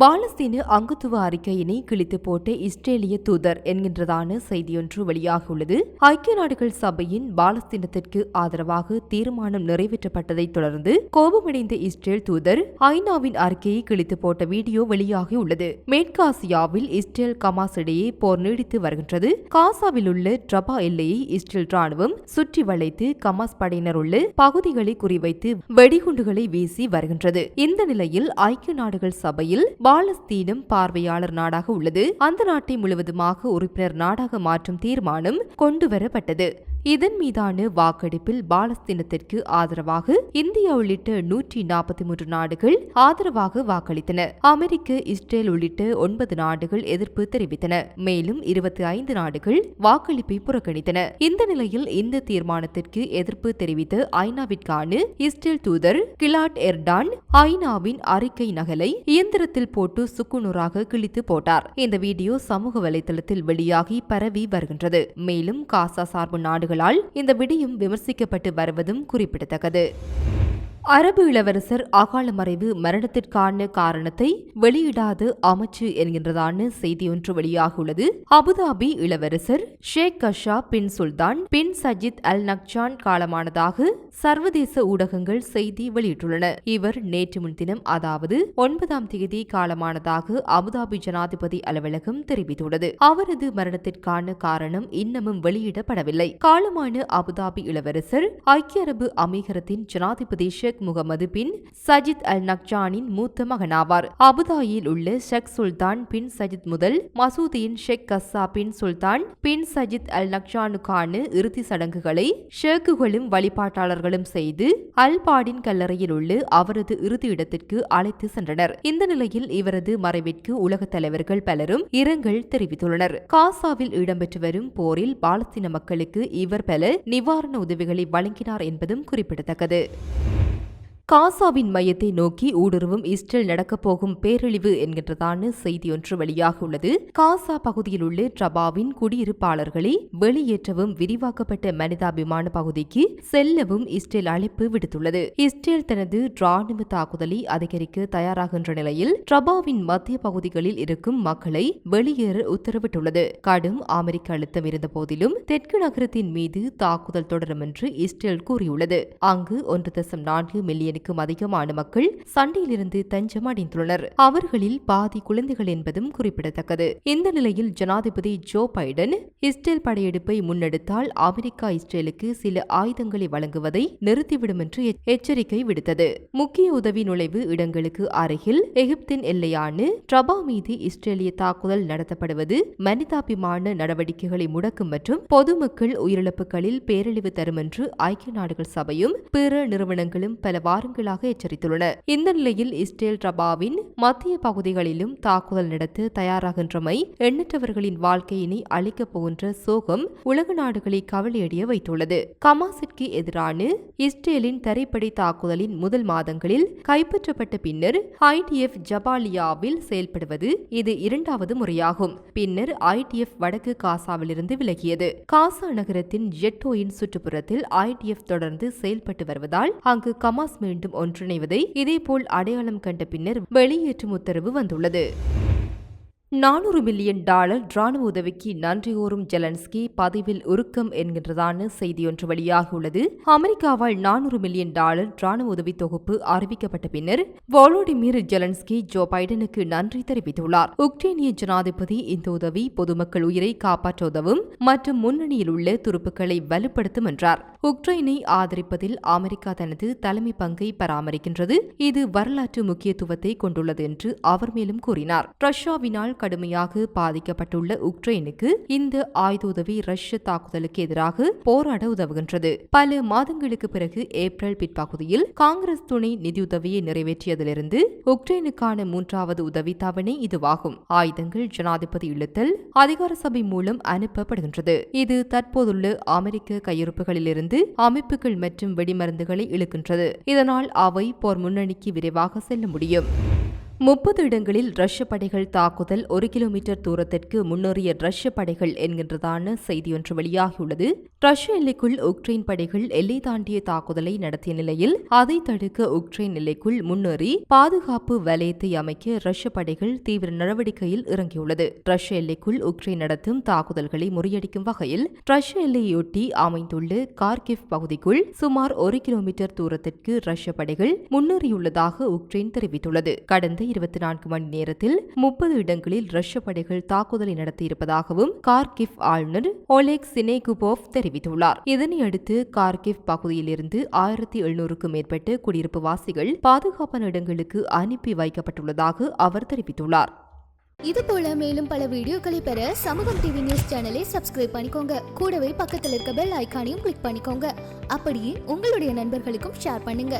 பாலஸ்தீன அங்குத்துவ அறிக்கையினை கிழித்து போட்ட இஸ்ரேலிய தூதர் என்கின்றதான செய்தியொன்று வெளியாகியுள்ளது. ஐக்கிய நாடுகள் சபையின் பாலஸ்தீனத்திற்கு ஆதரவாக தீர்மானம் நிறைவேற்றப்பட்டதைத் தொடர்ந்து கோபமடைந்த இஸ்ரேல் தூதர் ஐநாவின் அறிக்கையை கிழித்து போட்ட வீடியோ வெளியாகியுள்ளது. மேற்காசியாவில் இஸ்ரேல் கமாஸ் இடையே போர் நீடித்து வருகின்றது. காசாவில் உள்ள ட்ரபா எல்லையை இஸ்ரேல் ராணுவம் சுற்றி வளைத்து கமாஸ் படையினர் உள்ள பகுதிகளை குறிவைத்து வெடிகுண்டுகளை வீசி வருகின்றது. இந்த நிலையில் ஐக்கிய நாடுகள் சபையில் பாலஸ்தீனம் பார்வையாளர் நாடாக உள்ளது. அந்த நாட்டை முழுவதுமாக உறுப்பினர் நாடாக மாற்றும் தீர்மானம் கொண்டுவரப்பட்டது. இதன் மீதான வாக்கெடுப்பில் பாலஸ்தீனத்திற்கு ஆதரவாக இந்தியா உள்ளிட்ட நூற்றி நாற்பத்தி மூன்று நாடுகள் ஆதரவாக வாக்களித்தன. அமெரிக்க இஸ்ரேல் உள்ளிட்ட ஒன்பது நாடுகள் எதிர்ப்பு தெரிவித்தன. மேலும் இருபத்தி ஐந்து நாடுகள் வாக்களிப்பை புறக்கணித்தன. இந்த நிலையில் இந்த தீர்மானத்திற்கு எதிர்ப்பு தெரிவித்த ஐநாவிற்கான இஸ்ரேல் தூதர் கிலாட் எர்டான் ஐநாவின் அறிக்கை நகலை இயந்திரத்தில் போட்டு சுக்குநூறாக கிழித்து போட்டார். இந்த வீடியோ சமூக வலைதளத்தில் வெளியாகி பரவி வருகின்றது. மேலும் காசா சார்பு நாடுகளால் இந்த விடியும் விமர்சிக்கப்பட்டு வருவதும் குறிப்பிடத்தக்கது. அரபு இளவரசர் அகால மறைவு மரணத்திற்கான காரணத்தை வெளியிடாது அமைச்சு என்கின்றதான செய்தி ஒன்று வெளியாகியுள்ளது அபுதாபி இளவரசர் ஷேக் கஷா பின் சுல்தான் பின் சஜித் அல் நக்சான் காலமானதாக சர்வதேச ஊடகங்கள் செய்தி வெளியிட்டுள்ளன. இவர் நேற்று முன்தினம் அதாவது ஒன்பதாம் தேதி காலமானதாக அபுதாபி ஜனாதிபதி அலுவலகம் தெரிவித்துள்ளது. அவரது மரணத்திற்கான காரணம் இன்னமும் வெளியிடப்படவில்லை. காலமான அபுதாபி இளவரசர் ஐக்கிய அரபு அமீகரத்தின் ஜனாதிபதி ஷேக் முகமது பின் சஜித் அல் நக்ஜானின் மூத்த மகனாவார். அபுதாயில் உள்ள ஷேக் சுல்தான் பின் சஜித் முதல் மசூதியின் ஷேக் கஸ்ஸா பின் சுல்தான் பின் சஜித் அல் நக்ஜானுக்கான இறுதி சடங்குகளை ஷேக்குகளும் வழிபாட்டாளர்களும் செய்து அல்பாடின் கல்லறையில் உள்ள அவரது இறுதி இடத்திற்கு அழைத்து சென்றனர். இந்த நிலையில் இவரது மறைவிற்கு உலகத் தலைவர்கள் பலரும் இரங்கல் தெரிவித்துள்ளனர். காசாவில் இடம்பெற்று வரும் போரில் பாலஸ்தீன மக்களுக்கு இவர் பல நிவாரண உதவிகளை வழங்கினார் என்பதும் குறிப்பிடத்தக்கது. காசாவின் மையத்தை நோக்கி ஊடுருவும் இஸ்ரேல் நடக்கப்போகும் பேரழிவு என்கின்றதான செய்தி செய்தியொன்று வெளியாகியுள்ளது காசா பகுதியில் உள்ள ட்ரபாவின் குடியிருப்பாளர்களை வெளியேற்றவும் விரிவாக்கப்பட்ட மனிதாபிமான பகுதிக்கு செல்லவும் இஸ்ரேல் அழைப்பு விடுத்துள்ளது. இஸ்ரேல் தனது ராணுவ தாக்குதலை அதிகரிக்க தயாராகின்ற நிலையில் ட்ரபாவின் மத்திய பகுதிகளில் இருக்கும் மக்களை வெளியேற உத்தரவிட்டுள்ளது. கடும் அமெரிக்க அழுத்தம் இருந்த போதிலும் தெற்கு நகரத்தின் மீது தாக்குதல் தொடரும் என்று இஸ்ரேல் கூறியுள்ளது. அங்கு ஒன்று தசம் நான்கு மில்லியன் மில்லியனுக்கும் அதிகமான மக்கள் சண்டையிலிருந்து தஞ்சம் அடைந்துள்ளனர். அவர்களில் பாதி குழந்தைகள் என்பதும் குறிப்பிடத்தக்கது. இந்த நிலையில் ஜனாதிபதி ஜோ பைடன் இஸ்ரேல் படையெடுப்பை முன்னெடுத்தால் அமெரிக்கா இஸ்ரேலுக்கு சில ஆயுதங்களை வழங்குவதை நிறுத்திவிடும் என்று எச்சரிக்கை விடுத்தது. முக்கிய உதவி நுழைவு இடங்களுக்கு அருகில் எகிப்தின் எல்லையான ட்ரபா மீது இஸ்ரேலிய தாக்குதல் நடத்தப்படுவது மனிதாபிமான நடவடிக்கைகளை முடக்கும் மற்றும் பொதுமக்கள் உயிரிழப்புகளில் பேரழிவு தரும் என்று ஐக்கிய நாடுகள் சபையும் பிற நிறுவனங்களும் பல வாரங்களாக எச்சரித்துள்ளன. இந்த நிலையில் இஸ்ரேல் ரபாவின் மத்திய பகுதிகளிலும் தாக்குதல் நடத்த தயாராகின்றமை எண்ணற்றவர்களின் வாழ்க்கையினை அளிக்கப் போகின்ற சோகம் உலக நாடுகளை கவலையடைய வைத்துள்ளது. கமாசிற்கு எதிரான இஸ்ரேலின் தரைப்படை தாக்குதலின் முதல் மாதங்களில் கைப்பற்றப்பட்ட பின்னர் ஐடிஎஃப் ஜபாலியாவில் செயல்படுவது இது இரண்டாவது முறையாகும். பின்னர் ஐடிஎஃப் வடக்கு காசாவிலிருந்து விலகியது. காசா நகரத்தின் ஜெட்டோயின் சுற்றுப்புறத்தில் ஐடிஎஃப் தொடர்ந்து செயல்பட்டு வருவதால் அங்கு கமாஸ் மீண்டும் ஒன்றிணைவதை இதேபோல் அடையாளம் கண்ட பின்னர் வெளியேற்றும் உத்தரவு வந்துள்ளது. நானூறு மில்லியன் டாலர் ராணுவ உதவிக்கு நன்றி கூறும் ஜெலன்ஸ்கி பதிவில் உருக்கம் என்கின்றதான செய்தியொன்று வெளியாகியுள்ளது. அமெரிக்காவால் நானூறு மில்லியன் டாலர் ராணுவ உதவி தொகுப்பு அறிவிக்கப்பட்ட பின்னர் வாலோடிமிர் ஜெலன்ஸ்கி ஜோ பைடனுக்கு நன்றி தெரிவித்துள்ளார். உக்ரைனிய ஜனாதிபதி இந்த உதவி பொதுமக்கள் உயிரை காப்பாற்ற உதவும் மற்றும் முன்னணியில் உள்ள துருப்புக்களை வலுப்படுத்தும் என்றார். உக்ரைனை ஆதரிப்பதில் அமெரிக்கா தனது தலைமை பங்கை பராமரிக்கின்றது. இது வரலாற்று முக்கியத்துவத்தை கொண்டுள்ளது என்று அவர் மேலும் கூறினார். ரஷ்யாவினால் கடுமையாக பாதிக்கப்பட்டுள்ள உக்ரைனுக்கு இந்த ஆயுத உதவி ரஷ்ய தாக்குதலுக்கு எதிராக போராட உதவுகின்றது. பல மாதங்களுக்கு பிறகு ஏப்ரல் பிற்பகுதியில் காங்கிரஸ் துணை நிதியுதவியை நிறைவேற்றியதிலிருந்து உக்ரைனுக்கான மூன்றாவது உதவி தவணை இதுவாகும். ஆயுதங்கள் ஜனாதிபதி இழுத்தல் அதிகார சபை மூலம் அனுப்பப்படுகின்றது. இது தற்போதுள்ள அமெரிக்க கையிருப்புகளிலிருந்து அமைப்புகள் மற்றும் வெடிமருந்துகளை இழுக்கின்றது. இதனால் அவை போர் முன்னணிக்கு விரைவாக செல்ல முடியும். முப்பது இடங்களில் ரஷ்ய படைகள் தாக்குதல் ஒரு கிலோமீட்டர் தூரத்திற்கு முன்னேறிய ரஷ்ய படைகள் என்கின்றதான செய்தியொன்று வெளியாகியுள்ளது. ரஷ்ய எல்லைக்குள் உக்ரைன் படைகள் எல்லை தாண்டிய தாக்குதலை நடத்திய நிலையில் அதை தடுக்க உக்ரைன் எல்லைக்குள் முன்னேறி பாதுகாப்பு வலயத்தை அமைக்க ரஷ்ய படைகள் தீவிர நடவடிக்கையில் இறங்கியுள்ளது. ரஷ்ய எல்லைக்குள் உக்ரைன் நடத்தும் தாக்குதல்களை முறியடிக்கும் வகையில் ரஷ்ய எல்லையொட்டி அமைந்துள்ள கார்கிவ் பகுதிக்குள் சுமார் ஒரு கிலோமீட்டர் தூரத்திற்கு ரஷ்ய படைகள் முன்னேறியுள்ளதாக உக்ரைன் தெரிவித்துள்ளது. கடந்த இருபத்தி நான்கு மணி நேரத்தில் முப்பது இடங்களில் ரஷ்ய படைகள் தாக்குதலை நடத்தியிருப்பதாகவும் கார்கிஃப் ஆளுநர் ஒலேக் சினேகுபோவ் தெரிவித்துள்ளார். இதனையடுத்து கார்கிஃப் பகுதியிலிருந்து ஆயிரத்தி எழுநூறுக்கும் மேற்பட்ட குடியிருப்பு வாசிகள் பாதுகாப்பான இடங்களுக்கு அனுப்பி வைக்கப்பட்டுள்ளதாக அவர் தெரிவித்துள்ளார். இது போல மேலும் பல வீடியோக்களை பெற சமூகம் டிவி நியூஸ் சேனலை சப்ஸ்கிரைப் பண்ணிக்கோங்க. கூடவே பக்கத்தில் இருக்க பெல் ஐக்கானையும் கிளிக் பண்ணிக்கோங்க. அப்படியே உங்களுடைய நண்பர்களுக்கும் ஷேர் பண்ணுங்க.